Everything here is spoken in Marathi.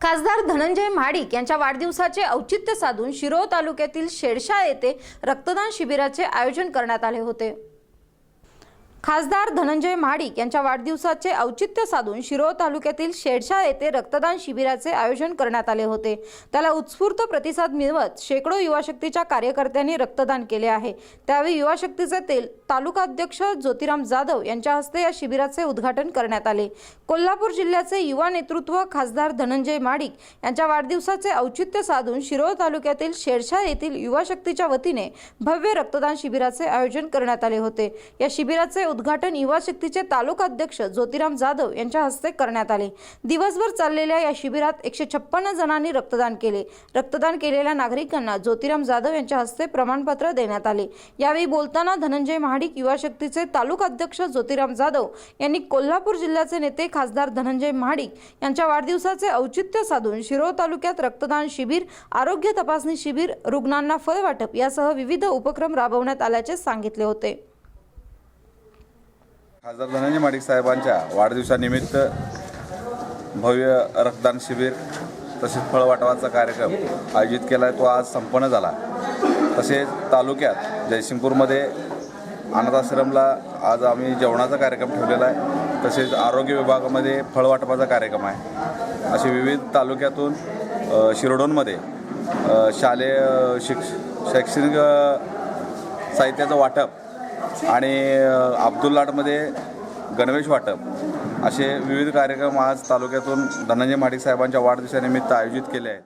खासदार धनंजय महाडिक यांच्या वाढदिवसाचे औचित्य साधून शिरोळ तालुक्यातील शेडशा येथे रक्तदान शिबिराचे आयोजन करण्यात आले होते. खासदार धनंजय महाडिक यांच्या वाढदिवसाचे औचित्य साधून शिरोळ तालुक्यातील शेडशा येथे रक्तदान शिबिराचे आयोजन करण्यात आले होते. त्याला उत्स्फूर्त प्रतिसाद मिळवत शेकडो युवाशक्तीच्या कार्यकर्त्यांनी रक्तदान केले आहे. त्यावेळी युवाशक्तीचे तेल तालुकाध्यक्ष ज्योतिराम जाधव यांच्या हस्ते या शिबिराचे उद्घाटन करण्यात आले. कोल्हापूर जिल्ह्याचे युवा नेतृत्व खासदार धनंजय महाडिक यांच्या वाढदिवसाचे औचित्य साधून शिरोळ तालुक्यातील शेडशा येथील युवाशक्तीच्या वतीने भव्य रक्तदान शिबिराचे आयोजन करण्यात आले होते. या शिबिराचे उद्घाटन युवा शक्तीचे तालुका अध्यक्ष ज्योतिराम जाधव यांच्या हस्ते करण्यात आले. दिवसभर चाललेल्या या शिबिरात एकशे छप्पन्न जणांनी रक्तदान केले. रक्तदान केलेल्या नागरिकांना ज्योतिराम जाधव यांच्या हस्ते प्रमाणपत्र देण्यात आले. यावेळी बोलताना धनंजय महाडिक युवा शक्तीचे तालुका अध्यक्ष ज्योतिराम जाधव यांनी कोल्हापूर जिल्ह्याचे नेते खासदार धनंजय महाडिक यांच्या वाढदिवसाचे औचित्य साधून शिरोळ तालुक्यात रक्तदान शिबिर आरोग्य तपासणी शिबिर रुग्णांना फळ वाटप यासह विविध उपक्रम राबवण्यात आल्याचे सांगितले होते. खासदार धनंजय माडिक साहेबांच्या वाढदिवसानिमित्त भव्य रक्तदान शिबिर तसेच फळवाटवाचा कार्यक्रम आयोजित केला आहे तो आज संपन्न झाला. तसेच तालुक्यात जयसिंगपूरमध्ये अनाथाश्रमला आज आम्ही जेवणाचा कार्यक्रम ठेवलेला आहे. तसेच आरोग्य विभागामध्ये फळवाटपाचा कार्यक्रम आहे. असे विविध तालुक्यातून शिरोडोनमध्ये शालेय शिक्ष शैक्षणिक साहित्याचं वाटप आणि अब्दुल अब्दुल्लाटमध्ये गणवेश वाटप असे विविध कार्यक्रम आज तालुक्यातून धनंजय माडिक साहेबांच्या वाढदिवसानिमित्त आयोजित केले आहेत.